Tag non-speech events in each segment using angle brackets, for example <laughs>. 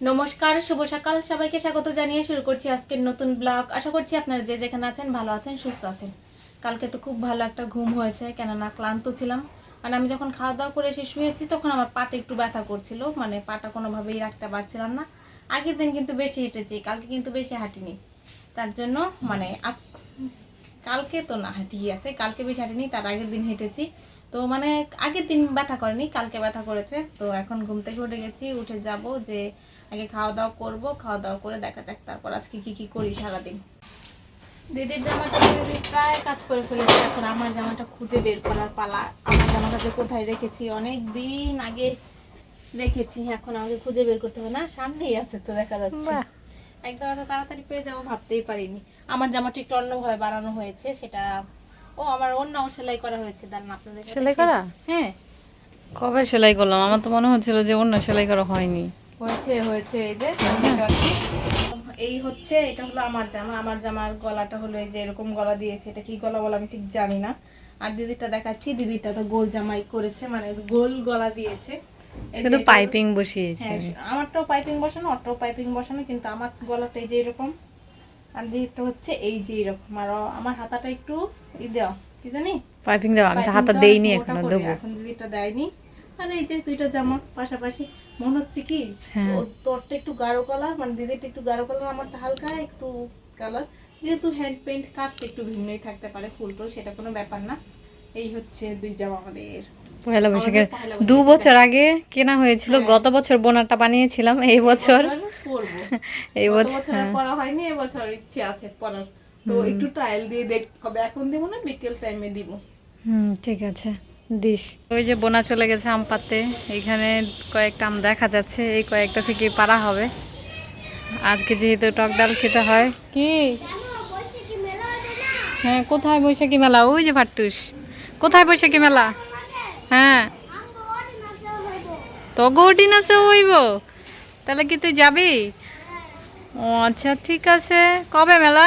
নমস্কার, শুভ সকাল। সবাইকে স্বাগত জানিয়ে শুরু করছি আজকের নতুন ব্লগ। আশা করছি আপনারা যে যেখানে আছেন, ভালো আছেন, সুস্থ আছেন। কালকে তো খুব ভালো একটা ঘুম হয়েছে, কেননা ক্লান্ত ছিলাম। মানে আমি যখন খাওয়া দাওয়া করে এসে শুয়েছি, তখন আমার পাটা একটু ব্যথা করছিল। মানে পাটা কোনোভাবেই রাখতে পারছিলাম না। আগের দিন কিন্তু বেশি হেঁটেছি, কালকে কিন্তু বেশি হাঁটিনি। তার জন্য মানে আজ কালকে তো না হাঁটিয়ে আছে। কালকে বেশি হাঁটিনি, তার আগের দিন হেঁটেছি। তো মানে আগের দিন ব্যথা করেনি কালকে ব্যথা করেছে। তো এখন ঘুম থেকে উঠে গেছি উঠে যাব যে আগে খাওয়া দাওয়া করব খাওয়া দাওয়া করে দেখা যাক তারপর আজকে কি কি করি সারাদিন। দিদির জামাটা দিদি প্রায় কাজ করে ফেলেছে এখন আমার জামাটা খুঁজে বের করার পালা। আমার জামাটা যে কোথায় রেখেছি অনেক দিন আগে রেখেছি এখন আমাকে খুঁজে বের করতে হবে। না সামনেই আছে তো দেখা যাচ্ছে। একদম এত তাড়াতাড়ি পেয়ে যাব ভাবতেই পারিনি। আমার জামাটা একটু অন্যভাবে বানানো হয়েছে সেটা ও আমার অন্য সেলাই করা হয়েছে দাঁড়ান আপনাদের সেলাই করা? হ্যাঁ। কবে সেলাই করলাম? আমার তো মনে হচ্ছিল যে অন্য সেলাই করা হয়নি। হয়েছে হয়েছে এই যে এই হচ্ছে এটা হলো আমার জামা। আমার জামার গলাটা হলো এই যে এরকম গলা দিয়েছে। এটা কি গলা বলে আমি ঠিক জানি না। আর দিদিটা দেখাচ্ছি। দিদিটা তো গোল জামাই করেছে মানে গোল গলা দিয়েছে। শুধু পাইপিং বসিয়েছে। হ্যাঁ আমারটাও পাইপিং বসানো ওরটাও পাইপিং বসানো কিন্তু আমার গলাটা এই যে এরকম আর দিদিটা হচ্ছে এই যে এরকম আর আমার হাতাটা একটু ই দেওয়া কি জানি? পাইপিং দেওয়া আমি তো হাতা দেইনি এখনও দেবো। এখন দিদিটা দেয়নি। আর এই যে দুইটা জামা পাশাপাশি মনে হচ্ছে কি হ্যাঁ। তোরটা একটু গাঢ় কালার মানে দিদিটা একটু গাঢ় কালার আমারটা হালকা একটু কালার যেহেতু হ্যান্ড পেন্ট কাজটা একটু ভিন্নই থাকতে পারে ফুল টুল সেটা কোনো ব্যাপার না। এই হচ্ছে দুই জামা আমাদের। পয়লা বৈশাখে দু বছর আগে কেনা হয়েছিল হ্যাঁ। গত বছর বোনাটা বানিয়েছিলাম এই বছর। <laughs> এই বছর বছর আর হ্যাঁ। পরা এবছর ইচ্ছে আছে পরার তো একটু ট্রায়াল দিয়ে দেখ হবে। এখন দিব না বিকেল টাইমে দিব। হুম ঠিক আছে। দিস। ওই যে বোনা চলে গেছে আম পাতে এখানে কয়েকটা আম দেখা যাচ্ছে এই কয়েকটা থেকে পারা হবে। আজকে যেহেতু টক ডাল খেতে হয়। কি? হ্যাঁ কোথায় বৈশাখী মেলা? ওই যে ভাট্টুস। কোথায় বৈশাখী মেলা? হ্যাঁ। তো গৌটি নাচে হইব? তাহলে কি তুই যাবি? ও আচ্ছা ঠিক আছে। কবে মেলা?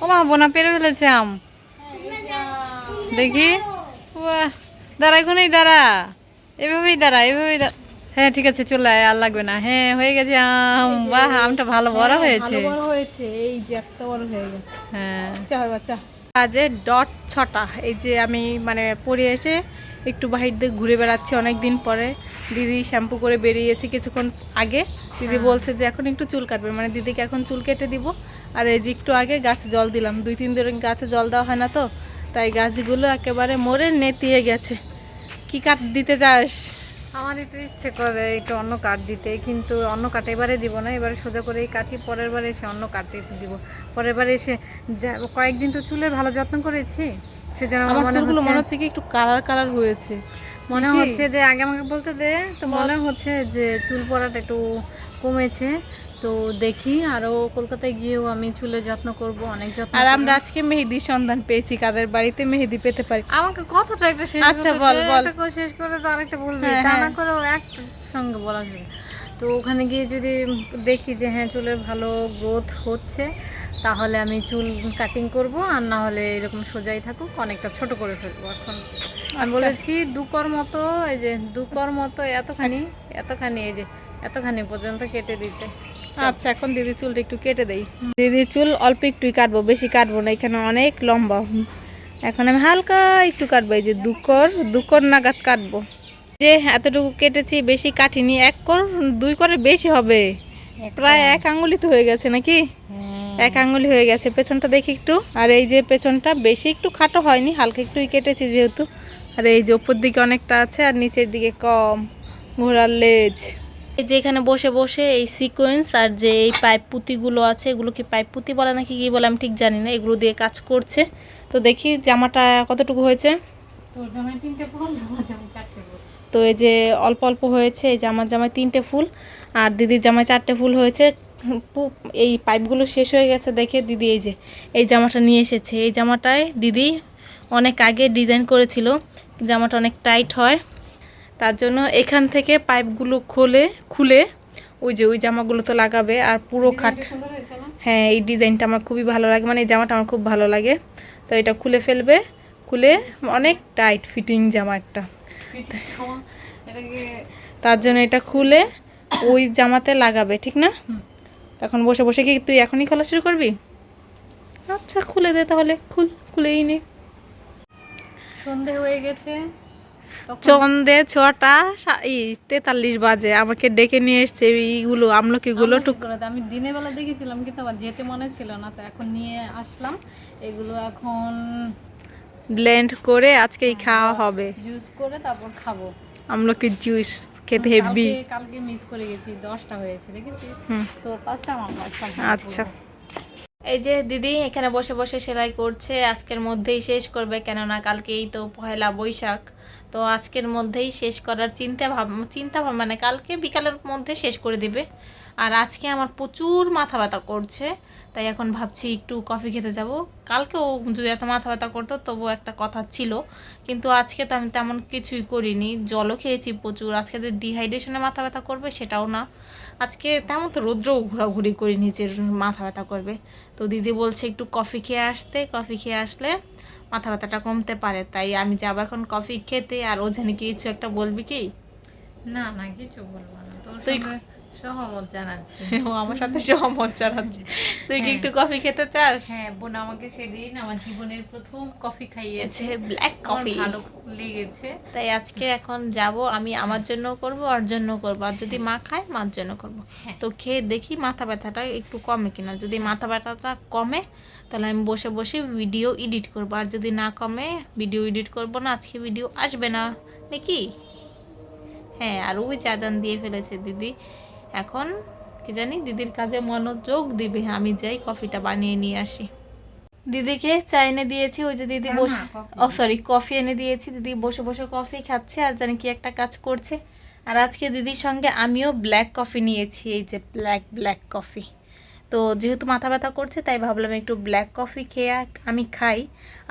ও মা বোনা পেরে ফেলেছে আম। দেখি। দাঁড়া এখনই দাঁড়া। এভাবেই দাঁড়া এভাবেই দাঁড়া। হ্যাঁ ঠিক আছে চলে আয় আর লাগবে না। হ্যাঁ হয়ে গেছে আম। বাহ আমটা ভালো বড় হ্যাঁ, হয়েছে। বড় হয়েছে। এই যে এত বড় হয়ে গেছে। হ্যাঁ। হয় বাচ্চা আজে ডট ছটা। এই যে আমি মানে পরে এসে একটু বাহির দিয়ে ঘুরে বেড়াচ্ছি অনেক দিন পরে। দিদি শ্যাম্পু করে বেরিয়েছি কিছুক্ষণ আগে। দিদি বলছে যে এখন একটু চুল কাটবে। মানে দিদিকে এখন চুল কেটে দিব। আর এই যে একটু আগে গাছে জল দিলাম। দুই তিন দিন গাছে জল দেওয়া হয় না তো। তাই গাছগুলো একেবারে মরে নেতিয়ে গেছে। কি কাট দিতে যাস? আমার একটু ইচ্ছে করে একটু অন্য কাঠ দিতে কিন্তু অন্য কাঠ এবারে দিব না এবারে সোজা করে এই কাটি পরের বারে এসে অন্য কাঠে দিব। পরের বারে এসে কয়েকদিন তো চুলের ভালো যত্ন করেছি সেজন্য আমার আমার মনে হচ্ছে মনে হচ্ছে কি একটু কালার কালার হয়েছে। মনে হচ্ছে যে আগে আমাকে বলতে দে। তো মনে হচ্ছে যে চুল পড়াটা একটু কমেছে। তো দেখি আরও কলকাতায় গিয়েও আমি চুলের যত্ন করব অনেক যত্ন আর আমরা আজকে মেহেদি সন্ধান পেয়েছি কাদের বাড়িতে মেহেদি পেতে পারি। আমাকে কথাটা একটা শেষ আচ্ছা, বল, বল। শেষ করে তো আরেকটা বলবি। হ্যাঁ, তা হ্যাঁ। না করে এক সঙ্গে বলা যাবে। তো ওখানে গিয়ে যদি দেখি যে হ্যাঁ চুলের ভালো গ্রোথ হচ্ছে তাহলে আমি চুল কাটিং করব আর না হলে এরকম সোজাই থাকুক অনেকটা ছোট করে ফেলব এখন। আমি আচ্ছা। বলেছি দুকর মতো এই যে দুকর মতো এতখানি <laughs> এতখানি এই যে এতখানি পর্যন্ত কেটে দিতে। আচ্ছা এখন দিদি চুলটা একটু কেটে দেই। দিদির চুল অল্প একটুই কাটবো বেশি কাটবো না এখানে অনেক লম্বা। এখন আমি হালকা একটু কাটবো এই যে দুকর দুকর নাগাদ কাটবো। যে এতটুকু কেটেছি বেশি কাটিনি এক কর দুই করে বেশি হবে। প্রায় এক আঙ্গুলি তো হয়ে গেছে নাকি? এক আঙ্গুলি হয়ে গেছে। পেছনটা দেখি একটু। আর এই যে পেছনটা বেশি একটু খাটো হয়নি হালকা একটুই কেটেছি যেহেতু। আর এই যে উপর দিকে অনেকটা আছে আর নিচের দিকে কম। ঘোড়ার লেজ। এই যে এখানে বসে বসে এই সিকোয়েন্স আর যে এই পাইপ পুঁতিগুলো আছে এগুলো কি পাইপ পুঁতি বলে নাকি কি বলে আমি ঠিক জানি না এগুলো দিয়ে কাজ করছে। তো দেখি জামাটা কতটুকু হয়েছে। তো এই যে অল্প অল্প হয়েছে এই যে আমার জামায় তিনটে ফুল। আর দিদির জামায় চারটে ফুল হয়েছে। পু- এই পাইপগুলো শেষ হয়ে গেছে দেখে দিদি এই যে এই জামাটা নিয়ে এসেছে। এই জামাটায় দিদি অনেক আগে ডিজাইন করেছিল। জামাটা অনেক টাইট হয়। তার জন্য এখান থেকে পাইপগুলো খুলে খুলে ওই যে ওই জামাগুলো তো লাগাবে আর পুরো খাট হ্যাঁ এই ডিজাইনটা আমার খুবই ভালো লাগে। মানে এই জামাটা আমার খুব ভালো লাগে। তো এটা খুলে ফেলবে। খুলে অনেক টাইট ফিটিং জামা একটা। তার জন্য এটা খুলে ওই জামাতে লাগাবে ঠিক না। তখন বসে বসে কি তুই এখনই খোলা শুরু করবি? আচ্ছা খুলে দে তাহলে। খুল খুলেই নে। সন্ধে হয়ে গেছে। চন্দে ছটা তেতাল্লিশ বাজে। আমাকে ডেকে নিয়ে এসছে এইগুলো আমলকিগুলো টুক করে? আমি দিনের বেলা দেখেছিলাম কিন্তু আমার যেতে মনে ছিল না তো এখন নিয়ে আসলাম। এগুলো এখন ব্লেন্ড করে আজকেই খাওয়া হবে। জুস করে তারপর খাব। আমলকির জুস খেতে হেভি কালকে মিস করে গেছি দশটা হয়েছে দেখেছি তোর পাঁচটা আমার পাঁচটা আচ্ছা। এই যে দিদি এখানে বসে বসে সেলাই করছে, আজকের মধ্যেই শেষ করবে কেননা কালকেই তো পয়লা বৈশাখ। তো আজকের মধ্যেই শেষ করার চিন্তা ভাব চিন্তা ভাব মানে কালকে বিকালের মধ্যে শেষ করে দিবে। আর আজকে আমার প্রচুর মাথা ব্যথা করছে, তাই এখন ভাবছি একটু কফি খেতে যাব। কালকেও যদি এত মাথা ব্যথা করতো তবুও একটা কথা ছিল, কিন্তু আজকে তো আমি তেমন কিছুই করিনি। জলও খেয়েছি প্রচুর, আজকে যে ডিহাইড্রেশনে মাথা ব্যথা করবে সেটাও না। আজকে তেমন তো রৌদ্রও ঘোরাঘুরি করি নিজের মাথা ব্যথা করবে। তো দিদি বলছে একটু কফি খেয়ে আসতে কফি খেয়ে আসলে মাথা ব্যথাটা কমতে পারে। তাই আমি যাব এখন কফি খেতে আর ও জানি কিছু একটা বলবি কি? না না কিছু বলব না। তো সহমত জানাচ্ছি। <laughs> ও আমার সাথে সহমত জানাচ্ছে। তুই কি হ্যাঁ। একটু কফি খেতে চাস? হ্যাঁ বোন আমাকে সেদিন আমার জীবনের প্রথম কফি খাইয়েছে। ব্ল্যাক কফি ভালো লেগেছে। তাই আজকে এখন যাব আমি আমার জন্য করব ওর জন্য করব। আর যদি মা খায় মার জন্য করব। হ্যাঁ। তো খেয়ে দেখি মাথা ব্যথাটা একটু কমে কিনা। যদি মাথা ব্যথাটা কমে তাহলে আমি বসে বসে ভিডিও এডিট করব। আর যদি না কমে ভিডিও এডিট করব না আজকে ভিডিও আসবে না। নাকি? হ্যাঁ আর ওই চাজান দিয়ে ফেলেছে দিদি। এখন কি জানি দিদির কাজে মনোযোগ দিবে আমি যাই কফিটা বানিয়ে নিয়ে আসি। দিদিকে চা এনে দিয়েছি ওই যে দিদি বসে ও সরি কফি এনে দিয়েছি দিদি বসে বসে কফি খাচ্ছে আর জানি কি একটা কাজ করছে। আর আজকে দিদির সঙ্গে আমিও ব্ল্যাক কফি নিয়েছি এই যে ব্ল্যাক ব্ল্যাক কফি তো যেহেতু মাথা ব্যথা করছে তাই ভাবলাম একটু ব্ল্যাক কফি খেয়ে আমি খাই।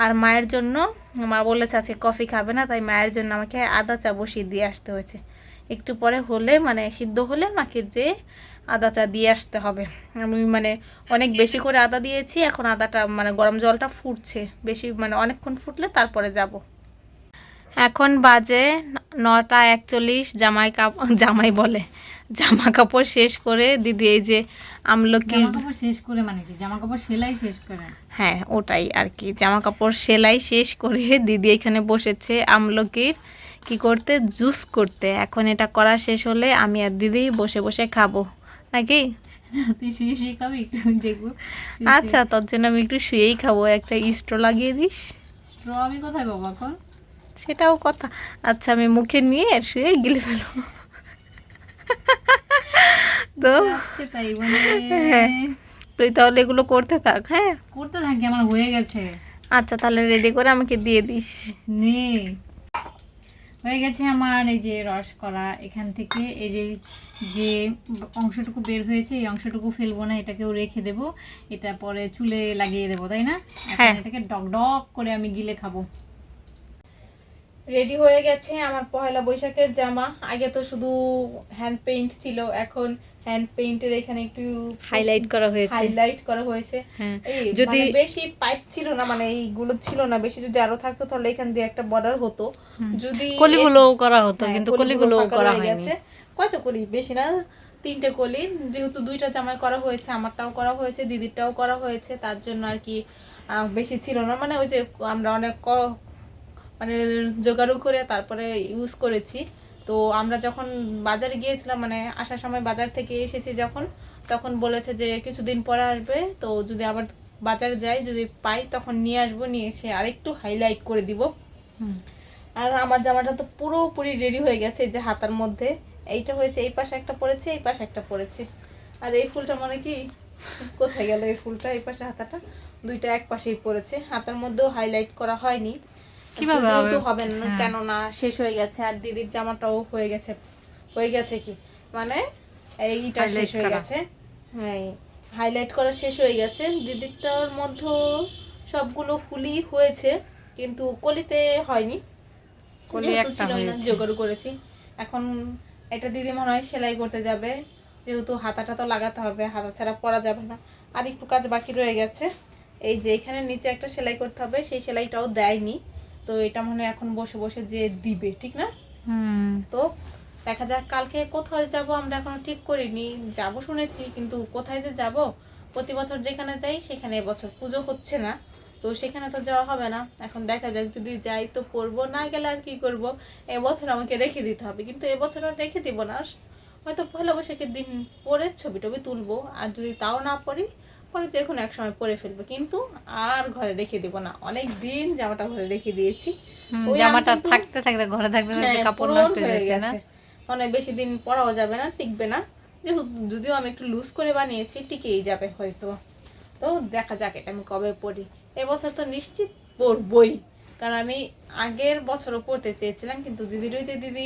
আর মায়ের জন্য মা বলেছে আজকে কফি খাবে না তাই মায়ের জন্য আমাকে আদা চা বসিয়ে দিয়ে আসতে হয়েছে। একটু পরে হলে মানে সিদ্ধ হলে মাকে যে আদা চা দিয়ে আসতে হবে। আমি মানে অনেক বেশি করে আদা দিয়েছি এখন আদাটা মানে গরম জলটা ফুটছে। বেশি মানে অনেকক্ষণ ফুটলে তারপরে যাব। এখন বাজে নটা একচল্লিশ জামাই কাপ জামাই বলে জামা কাপড় শেষ করে দিদি এই যে কাপড় শেষ করে মানে কি? জামা কাপড় সেলাই শেষ করে? হ্যাঁ ওটাই আর কি। জামা কাপড় সেলাই শেষ করে দিদি এখানে বসেছে আমলকির। কি করতে? জুস করতে। এখন এটা করা শেষ হলে আমি আর দিদি বসে বসে খাব। নাকি? আচ্ছা তোর জন্য আমি একটু শুয়েই খাব। একটা স্ট্র লাগিয়ে দিস। স্ট্র আমি কোথায় পাবো এখন? সেটাও কথা। আচ্ছা আমি মুখে নিয়ে আর শুয়ে গিলে ফেলব। তো হ্যাঁ। তুই তাহলে এগুলো করতে থাক হ্যাঁ? করতে থাকি আমার হয়ে গেছে। আচ্ছা তাহলে রেডি করে আমাকে দিয়ে দিস। নে। হয়ে গেছে আমার এই যে রস করা এখান থেকে। এই যে যে অংশটুকু বের হয়েছে এই অংশটুকু ফেলব না এটাকেও রেখে দেব। এটা পরে চুলে লাগিয়ে দেবো তাই না? এখন হ্যাঁ। এটাকে ডক ডক করে আমি গিলে খাব। রেডি হয়ে গেছে আমার পহেলা বৈশাখের জামা। আগে তো শুধু হ্যান্ড পেইন্ট ছিল এখন হ্যান্ড পেইন্টের এখানে একটু হাইলাইট করা হয়েছে। হাইলাইট করা হয়েছে। হ্যাঁ। যদি- মানে বেশি পাইপ ছিল না মানে এইগুলো ছিল না বেশি যদি আরও থাকতো তাহলে এখান দিয়ে একটা বর্ডার হতো। যদি কলিগুলোও করা হতো হ্যাঁ, কিন্তু কলিগুলো করা হয়নি। কয়টা কলি? বেশি না তিনটে কলি। যেহেতু দুইটা জামাই করা হয়েছে আমারটাও করা হয়েছে দিদিরটাও করা হয়েছে তার জন্য আর কি বেশি ছিল না। মানে ওই যে আমরা অনেক মানে জোগাড়ু করে তারপরে ইউজ করেছি। তো আমরা যখন বাজারে গিয়েছিলাম মানে আসার সময় বাজার থেকে এসেছি যখন তখন বলেছে যে কিছুদিন পরে আসবে তো যদি আবার বাজারে যাই যদি পাই তখন নিয়ে আসব নিয়ে এসে আরেকটু হাইলাইট করে দিব। আর আমার জামাটা তো পুরোপুরি রেডি হয়ে গেছে যে হাতার মধ্যে। এইটা হয়েছে এই পাশে একটা পড়েছে এই পাশে একটা পড়েছে আর এই ফুলটা মানে কি? কোথায় গেল এই ফুলটা? এই পাশে হাতাটা? দুইটা এক পাশেই পড়েছে। হাতার মধ্যেও হাইলাইট করা হয়নি। কীভাবে যেহেতু হবে? না হ্যাঁ। কেননা শেষ হয়ে গেছে আর দিদির জামাটাও হয়ে গেছে হয়ে গেছে কি? মানে এইটা শেষ হয়ে গেছে। হ্যাঁ হাইলাইট করা শেষ হয়ে গেছে। দিদিরটার মধ্যে সবগুলো ফুলই হয়েছে কিন্তু কলিতে হয়নি। কলি একটা হয়েছে। জোগাড় করেছি। এখন এটা দিদি মনে হয় সেলাই করতে যাবে। যেহেতু হাতাটা তো লাগাতে হবে হাতা ছাড়া পরা যাবে না। আর একটু কাজ বাকি রয়ে গেছে। এই যে এখানে নিচে একটা সেলাই করতে হবে সেই সেলাইটাও দেয়নি। তো এটা মনে এখন বসে বসে যে দিবে ঠিক না? হুম। তো দেখা যাক কালকে কোথায় যাব আমরা এখনও ঠিক করিনি যাব শুনেছি কিন্তু কোথায় যে যাব প্রতি বছর যেখানে যাই সেখানে এবছর পুজো হচ্ছে না তো সেখানে তো যাওয়া হবে না। এখন দেখা যাক যদি যাই তো পড়ব না গেলে আর কি করব? এবছর আমাকে রেখে দিতে হবে কিন্তু এবছর আর রেখে দিব না। হয়তো পয়লা বৈশাখের দিন পরে ছবি টবি তুলবো আর যদি তাও না পড়ি পরে যে কোনো এক সময় পরে ফেলব। কিন্তু আর ঘরে রেখে দিব না। অনেক দিন জামাটা ঘরে রেখে দিয়েছি। জামাটা থাকতে থাকতে ঘরে থাকতে থাকতে হ্যাঁ, কাপড় নষ্ট হয়ে না? গেছে। অনেক বেশি দিন পরাও যাবে না টিকবে না। যেহেতু যদিও আমি একটু লুজ করে বানিয়েছি টিকেই যাবে হয়তো। তো দেখা যাক এটা আমি কবে পড়ি এবছর তো নিশ্চিত পড়বই কারণ আমি আগের বছরও পড়তে চেয়েছিলাম কিন্তু দিদির ওই যে দিদি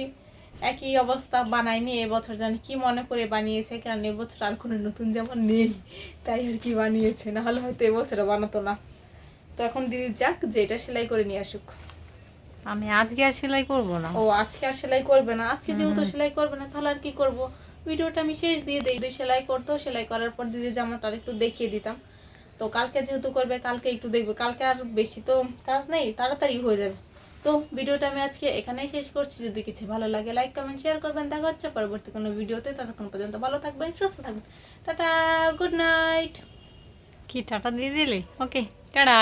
একই অবস্থা বানায়নি এবছর জানি কি মনে করে বানিয়েছে কারণ এবছর আর কোনো নতুন জামা নেই তাই আর কি বানিয়েছে। না হলে হয়তো এবছরও বানাতো না। তো এখন দিদি যাক যে এটা সেলাই করে নিয়ে আসুক। আমি আজকে আর সেলাই করব না। ও আজকে আর সেলাই করবে না। আজকে যেহেতু সেলাই করবে না তাহলে আর কি করব? ভিডিওটা আমি শেষ দিয়ে দিই। দিদি সেলাই করতো সেলাই করার পর দিদি জামাটা আর একটু দেখিয়ে দিতাম। তো কালকে যেহেতু করবে কালকে একটু দেখবে। কালকে আর বেশি তো কাজ নেই তাড়াতাড়ি হয়ে যাবে। তো ভিডিওটা আমি আজকে এখানেই শেষ করছি। যদি কিছু ভালো লাগে লাইক কমেন্ট শেয়ার করবেন। দেখা হচ্ছে পরবর্তী কোনো ভিডিওতে। ততক্ষণ পর্যন্ত ভালো থাকবেন সুস্থ থাকবেন। টাটা গুড নাইট কি টাটা দিয়ে দিলে? Okay tata.